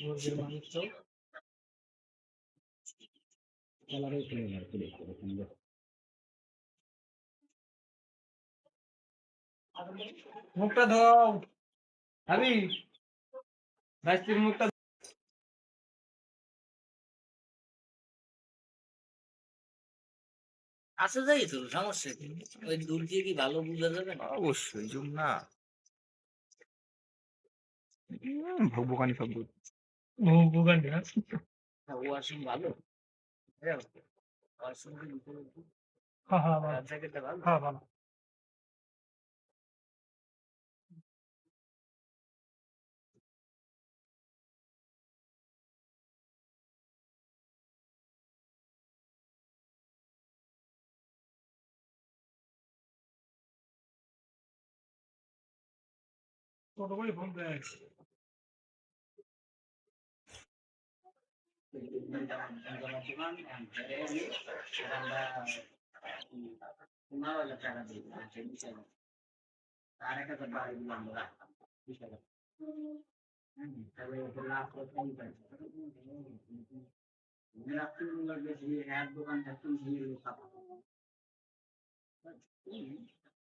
মুরগির মাংস। মুখটা ধোও। ভাবি ভাইস্তির মুখটা আসে যাই তো সমস্যা কি? ওই দূর দিয়ে কি ভালো বুঝা যাবে না? অবশ্যই জুম না। ভগবানি সব দুধ বুগান না ওয়াশরুম ভালো। হ্যাঁ, ভিতরে হ্যাঁ হ্যাঁ ভালো? হ্যাঁ ভালো। কত করে ফোন দেয়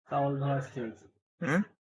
চাউল ধোয়া শেষ হুম? চাউল ধোয়া শেষ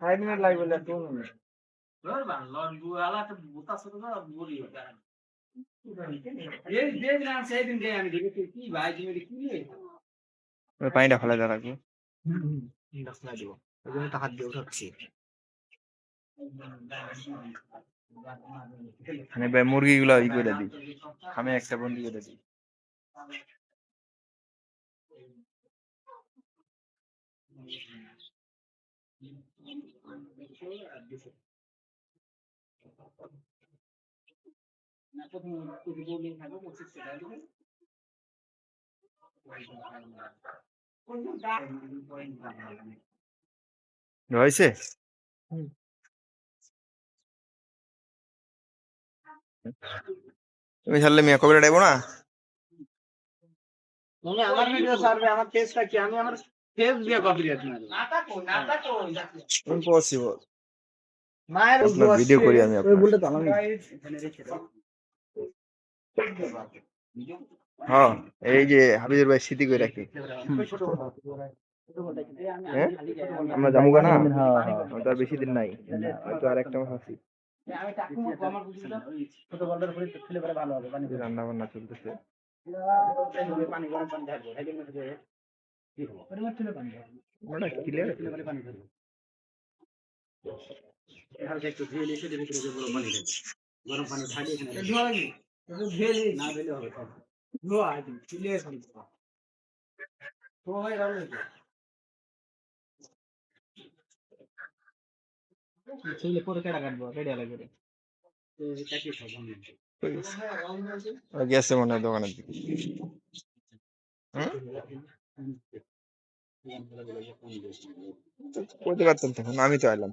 ফাইভ মিনিট লাগবে না টু মিনিট ধরবা লন বুয়ালা তো বুতা ছোট না বলি এই যে দিন আমি সেই দিন আমি কি ভাই তুমি কি পানিটা ফেলা দিব ওই জন্য তো হাত দিয়ে উঠাচ্ছি মানে ভাই মুরগিগুলো ই করে দিই। আমি একটা বন্দি করে দিই। তুমি ছাড়লে মিয়া কবে ডাইবো না? তুমি আমার ভিডিও সার্ভে আমার ফেসটা কি? আমি আমার ফেস দিয়ে কপি দিয়েছি ইম্পসিবল মায়ের আপনার ভিডিও করি আমি ওই বলতে তো আমি হ্যাঁ এই যে হাবিজুর ভাই স্মৃতি করে রাখি? হ্যাঁ? আমরা যাব না? আমার তো আর বেশি দিন নাই। হয়তো আর একটা মাস আছি। রান্না বান্না চলতেছে। ওটা ক্লিয়ার হালকা একটু ধুয়ে নিয়ে সেটা ভিতরে যে গরম পানি ঢালবো গরম পানি ঢালিয়ে এখানে ধোয়া লাগে ধুয়ে নিয়ে না ধুলে হবে ধোয়া পানি ধোয়া। হয়ে গেল ছেলে পরে কেটে কাটবো? কেটে আলাদা করে আমি গেছে। মনে হয় দোকানের দিকে। হুম? করতে পারতাম তখন? আমি তো এলাম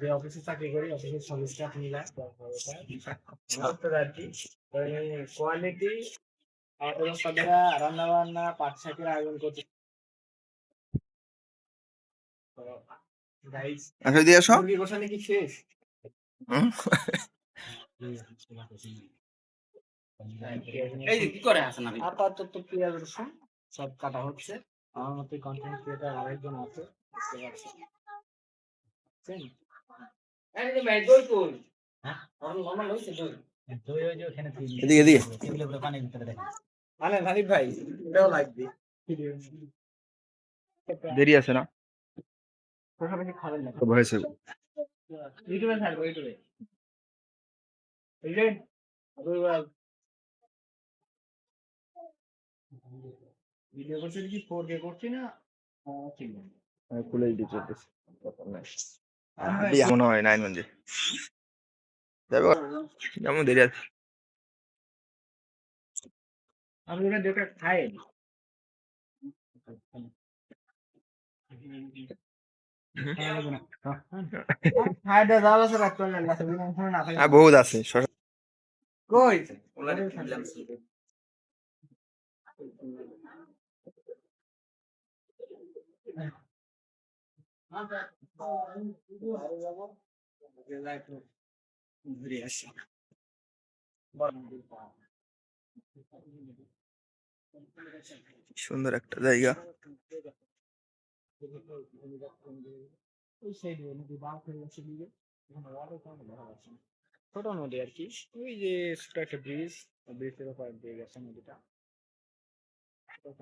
যে অফিসে চাকরি করি অফিসের সব স্টাফ মিলা আর কি? কোয়ালিটি আমাদের ওস্তাদেরা রান্না বান্না পাট শাকের আয়োজন করছে। গাইস আসলে দিয়ে আসো। মুরগি গোছানো কি শেষ? এই কি করে হাসান আপনি আপাতত পেঁয়াজ রসুন সব কাটা হচ্ছে। আমার মতো কন্টেন্ট ক্রিয়েটার আরেকজন আছে দেরি আছে না? ইউটিউবে থাকব ইউটিউবে। ভিডিও করছি কি ফোর কে করছি না? আহ, ঠিক আছে। খুলে দিতে দিয়ে মনে হয় যাবে। যেমন দেরি আছে। থাকে হ্যাঁ বহুত আছে কই? ঘুরে আসি সুন্দর একটা জায়গা। ছোট নদী আর কি ওই যে ছোট একটা ব্রিজ ব্রিজের উপর দিয়ে গেছে নদীটা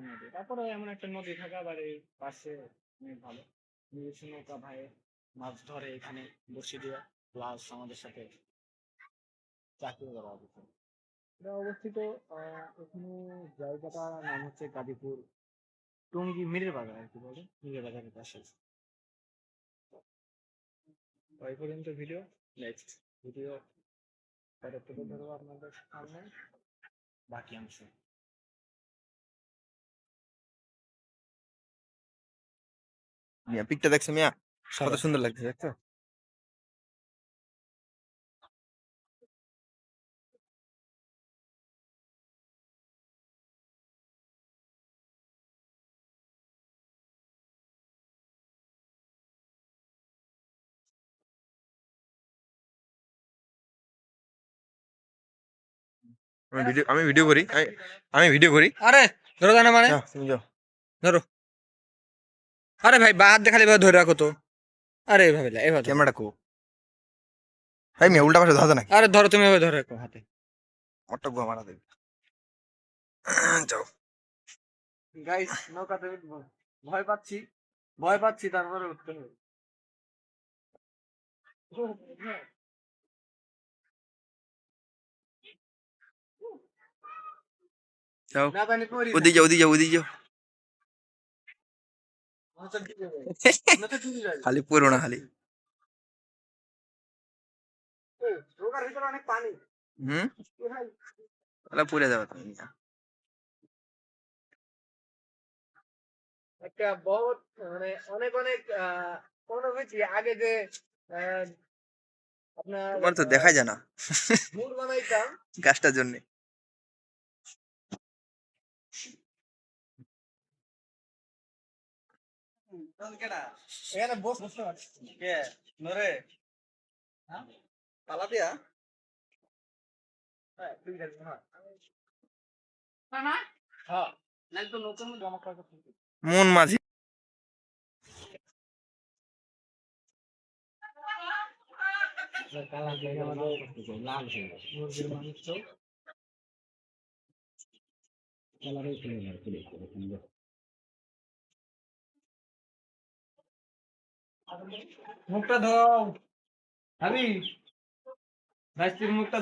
নদী তারপরে এমন একটা নদী থাকা বাড়ির পাশে, অনেক ভালো নিজস্ব নৌকা ভাই মাছ ধরে এখানে বসে দিয়ে প্লাস আমাদের সাথে চাকরি করা অবস্থা। এটা অবস্থিত এখানে জায়গাটার নাম হচ্ছে গাজীপুর। টঙ্গী মিরের বাজার আর কি বলে মিরের বাজারের পাশে এই পর্যন্ত ভিডিও নেক্সট ভিডিও পরে তুলে ধরবো আপনাদের সামনে। বাকি অংশ। মিয়া পিকটা দেখছ মিয়া? কত সুন্দর লাগছে দেখছ? আমি ভিডিও আমি ভিডিও করি। আমি- আমি ভিডিও করি। আরে ধরো জানা মানে তুমি যাও। ধরো। আরে ভাই বা হাত দেখালে এভাবে ধরে রাখো তো। আরে এভাবে না, এভাবে। ধরো। ক্যামেরাটা কো। ভাই মিয়া উল্টা পাশে ধরা না আরে ধরো তুমি এভাবে ধরে রাখো হাতে। আমারটা গো মারা দেবে। যাও। গাইস নৌকাতে উঠবো ভয় পাচ্ছি। ভয় পাচ্ছি তারপরে উঠতে হবে। যাও। না জানি পড়ি ওদিকে যাও ওদিকে যাও ওদিকে যাও। খালি পড়ো না খালি হুম? তাহলে পড়ে যাবে তুমি একটা বহুত মানে অনেক অনেক অনুভূতি আগে যে তোমার তো দেখা যায় না। মুড বানাইতাম। গাছটার জন্য। এখানে বস বসতে কে? নরে? হ্যাঁ? পালা দিয়া? হ্যাঁ তুই যাবি। মুখটা ধোও। ভাবি ভাই মুখটা